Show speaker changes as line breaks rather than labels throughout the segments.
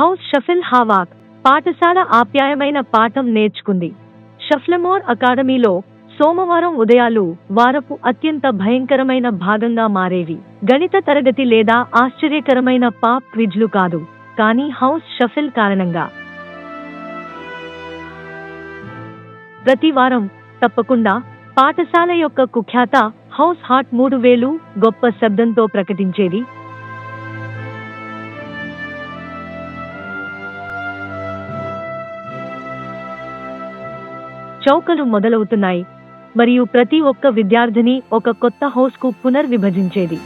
House shuffle హావాక్ పాఠశాల ఆప్యాయమైన పాఠం నేర్చుకుంది. షఫ్లమోర్ అకాడమీలో సోమవారం ఉదయాలు వారపు అత్యంత భయంకరమైన భాగంగా మారేవి. గణిత తరగతి లేదా ఆశ్చర్యకరమైన పాప్ క్విజ్లు కాదు కానీ హౌస్ షఫిల్ కారణంగా. ప్రతి వారం తప్పకుండా పాఠశాల యొక్క కుఖ్యాత హౌస్ హాట్ మూడు వేలు గొప్ప శబ్దంతో ప్రకటించేది చౌకలు మొదలవుతున్నాయి. మరియు ప్రతి ఒక్క విద్యార్థిని ఒక కొత్త హౌస్కు పునర్విభజించేది.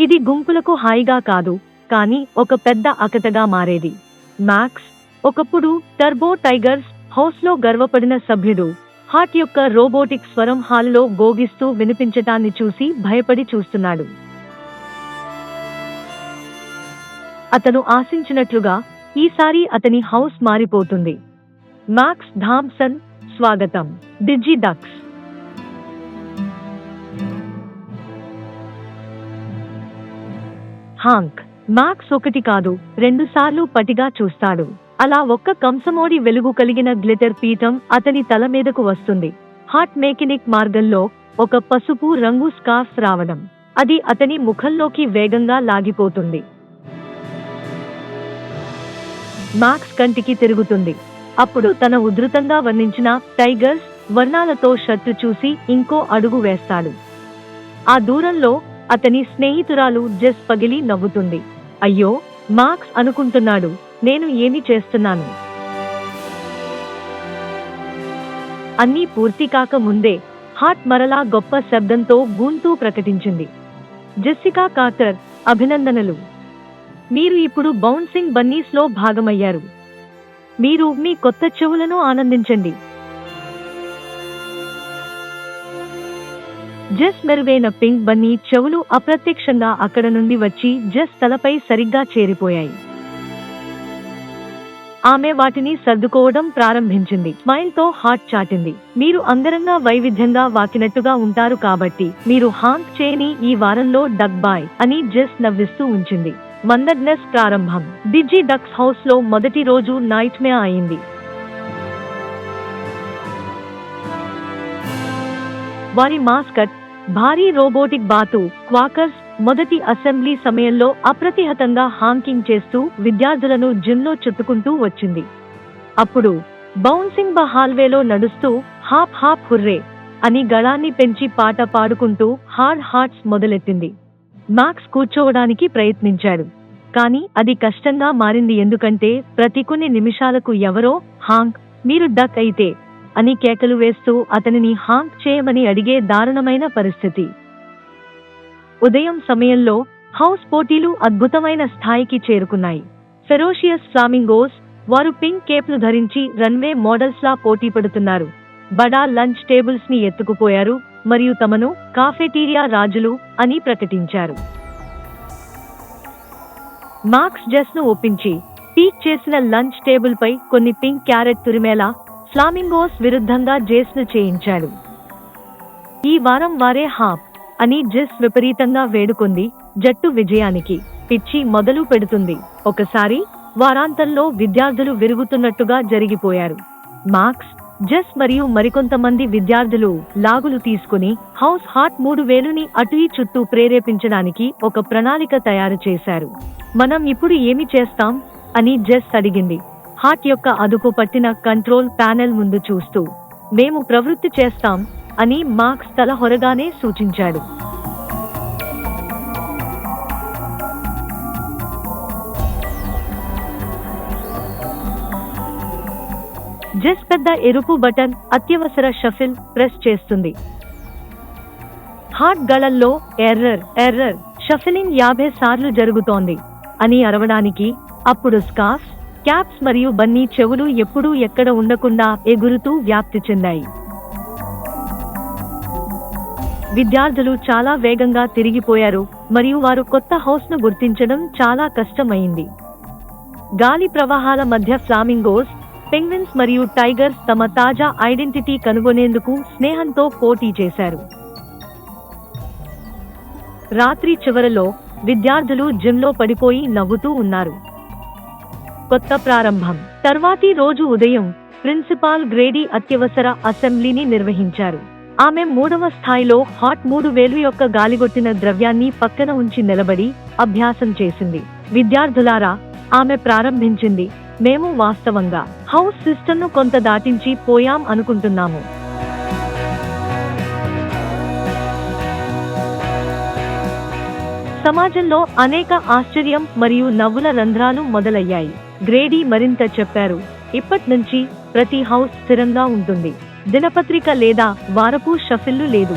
ఇది గుంపులకు హాయిగా కాదు కానీ ఒక పెద్ద అకతగా మారేది. మ్యాక్స్ ఒకప్పుడు టర్బో టైగర్స్ హౌస్లో గర్వపడిన సభ్యుడు హార్ట్ యొక్క రోబోటిక్ స్వరం హాల్లో గోగిస్తూ వినిపించటాన్ని చూసి భయపడి చూస్తున్నాడు. అతను ఆశించినట్లుగా ఈసారి అతని హౌస్ మారిపోతుంది. మాక్స్ థామ్సన్ స్వాగతం. డిజి డక్స్ హాంక్ మాక్స్ ఒకటి కాదు రెండు సార్లు పటిగా చూస్తాడు. అలా ఒక్క కంసమోడి వెలుగు కలిగిన గ్లిటర్ పీఠం అతని తల మీదకు వస్తుంది. హాట్ మెకానిక్ మార్గంలో ఒక పసుపు రంగు స్కార్ఫ్ రావడం. అది అతని ముఖంలోకి వేగంగా లాగిపోతుంది. మాక్స్ కంటికి తిరుగుతుంది. అప్పుడు తన ఉధృతంగా వర్ణించిన టైగర్స్ వర్ణాలతో షర్టు చూసి ఇంకో అడుగు వేస్తాడు. ఆ దూరంలో అతని స్నేహితురాలు జెస్ పగిలి నవ్వుతుంది. అయ్యో మార్క్స్ అనుకుంటున్నాడు నేను ఏమి చేస్తున్నాను? అన్నీ పూర్తి కాక ముందే హాట్ మరలా గొప్ప శబ్దంతో గూంతూ ప్రకటించింది. జెస్సికా కార్టర్ అభినందనలు. మీరు ఇప్పుడు బౌన్సింగ్ బన్నీస్లో భాగమయ్యారు. మీరు మీ కొత్త చెవులను ఆనందించండి. జస్ మెరుగైన పింక్ బన్నీ చెవులు అప్రత్యక్షంగా అక్కడ నుండి వచ్చి జస్ తలపై సరిగ్గా చేరిపోయాయి. ఆమె వాటిని సర్దుకోవడం ప్రారంభించింది. స్మైల్తో హాట్ చాటింది. మీరు అందరంగా వైవిధ్యంగా వాకినట్టుగా ఉంటారు కాబట్టి మీరు హాంక్ చేయని ఈ వారంలో డగ్ బాయ్ అని జస్ నవ్విస్తూ ఉంచింది. మందగ్నెస్ ప్రారంభం. డిజి డక్స్ హౌస్లో మొదటి రోజు నైట్ మే అయింది. వారి మాస్కట్ భారీ రోబోటిక్ బాతు క్వాకర్స్ మొదటి అసెంబ్లీ సమయంలో అప్రతిహతంగా హాంకింగ్ చేస్తూ విద్యార్థులను జిమ్లో చుట్టుకుంటూ వచ్చింది. అప్పుడు బౌన్సింగ్ బ హాల్వేలో నడుస్తూ హాప్ హాప్ హుర్రే అని గళాన్ని పెంచి పాట పాడుకుంటూ హార్డ్ హార్ట్స్ మొదలెట్టింది. మాక్స్ కూర్చోవడానికి ప్రయత్నించాడు. కానీ అది కష్టంగా మారింది ఎందుకంటే ప్రతి కొన్ని నిమిషాలకు ఎవరో హాంక్ మీరు డక్ అయితే అని కేకలు వేస్తూ అతనిని హాంక్ చేయమని అడిగే దారుణమైన పరిస్థితి. ఉదయం సమయంలో హౌస్ పోటీలు అద్భుతమైన స్థాయికి చేరుకున్నాయి. ఫెరోషియస్ ఫ్లామింగోస్ వారు పింక్ కేప్ను ధరించి రన్వే మోడల్స్ లా పోటీ పడుతున్నారు బడా లంచ్ టేబుల్స్ని ఎత్తుకుపోయారు. మరియు తమను కాఫెటీరియా రాజులు అని ప్రకటించారు. మార్క్స్ జస్ను ఒప్పించి పీక్ చేసిన లంచ్ టేబుల్ పై కొన్ని పింక్ క్యారెట్ తురిమేలా ఫ్లామింగోస్ విరుద్ధంగా జేస్ను చేయించాడు. ఈ వారం వారే హాప్ అని జెస్ విపరీతంగా వేడుకుంది జట్టు విజయానికి. పిచ్చి మొదలు పెడుతుంది. ఒకసారి వారాంతంలో విద్యార్థులు విరుగుతున్నట్టుగా జరిగిపోయారు. మార్క్స్ జస్ మరియు మరికొంతమంది విద్యార్థులు లాగులు తీసుకుని హౌస్ హాట్ మూడు వేలుని అటు ఈ చుట్టూ ప్రేరేపించడానికి ఒక ప్రణాళిక తయారు చేశారు. మనం ఇప్పుడు ఏమి చేస్తాం? అని జెస్ అడిగింది. హాట్ యొక్క అదుపు పట్టిన కంట్రోల్ ప్యానెల్ ముందు చూస్తూ మేము ప్రవృత్తి చేస్తాం అని మార్క్స్ తల హొరగానే సూచించాడు. జస్ పెద్ద ఎరుపు బటన్ అత్యవసర షఫిల్ ప్రెస్ చేస్తుంది. హాట్ గళల్లో ఎర్రర్ ఎర్రర్ షఫిలింగ్ యాభై సార్లు జరుగుతోంది అని అరవడానికి అప్పుడు స్కార్ఫ్ క్యాప్స్ మరియు బన్నీ చెవులు ఎప్పుడూ ఎక్కడ ఉండకుండా ఎగురుతూ వ్యాప్తి చెందాయి. విద్యార్థులు చాలా వేగంగా తిరిగిపోయారు మరియు వారు కొత్త హౌస్ను గుర్తించడం చాలా కష్టమైంది. గాలి ప్రవాహాల మధ్య ఫ్లామింగోస్ పెంగ్విన్స్ మరియు టైగర్స్ తమ తాజా ఐడెంటిటీ కనుగొనేందుకు స్నేహంతో పోటీ చేశారు. రాత్రి చివరలో విద్యార్థులు జిమ్లో పడిపోయి నవ్వుతూ ఉన్నారు. కొత్త ప్రారంభం. తర్వాతి రోజు ఉదయం ప్రిన్సిపాల్ గ్రేడీ అత్యవసర అసెంబ్లీని నిర్వహించారు. ఆమె మూడవ స్థాయిలో హాట్ మూడు వేలు యొక్క గాలిగొట్టిన ద్రవ్యాన్ని పక్కన ఉంచి నిలబడి అభ్యాసం చేసింది. విద్యార్థులారా ఆమె ప్రారంభించింది మేము వాస్తవంగా హౌస్ సిస్టమ్ను కొంత దాటించి పోయాం అనుకుంటున్నాము. సమాజంలో అనేక ఆశ్చర్యం మరియు నవ్వుల రంధ్రాలు మొదలయ్యాయి. గ్రేడీ మరింత చెప్పారు ఇప్పట్నుంచి ప్రతి హౌస్ స్థిరంగా ఉంటుంది. దినపత్రిక లేదా వారపు షఫిల్లు లేదు.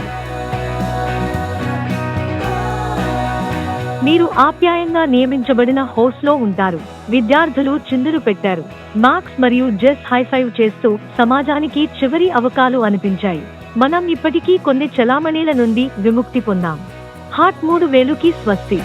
మీరు ఆప్యాయంగా నియమించబడిన హౌస్లో ఉంటారు. విద్యార్థులు చిందులు పెట్టారు. మార్క్స్ మరియు జెస్ హైఫైవ్ చేస్తూ సమాజానికి చివరి అవకాలు అనిపించాయి. మనం ఇప్పటికీ కొన్ని చలామణీల నుండి విముక్తి పొందాం. హాట్ మూడు వేలుకి స్వస్తి.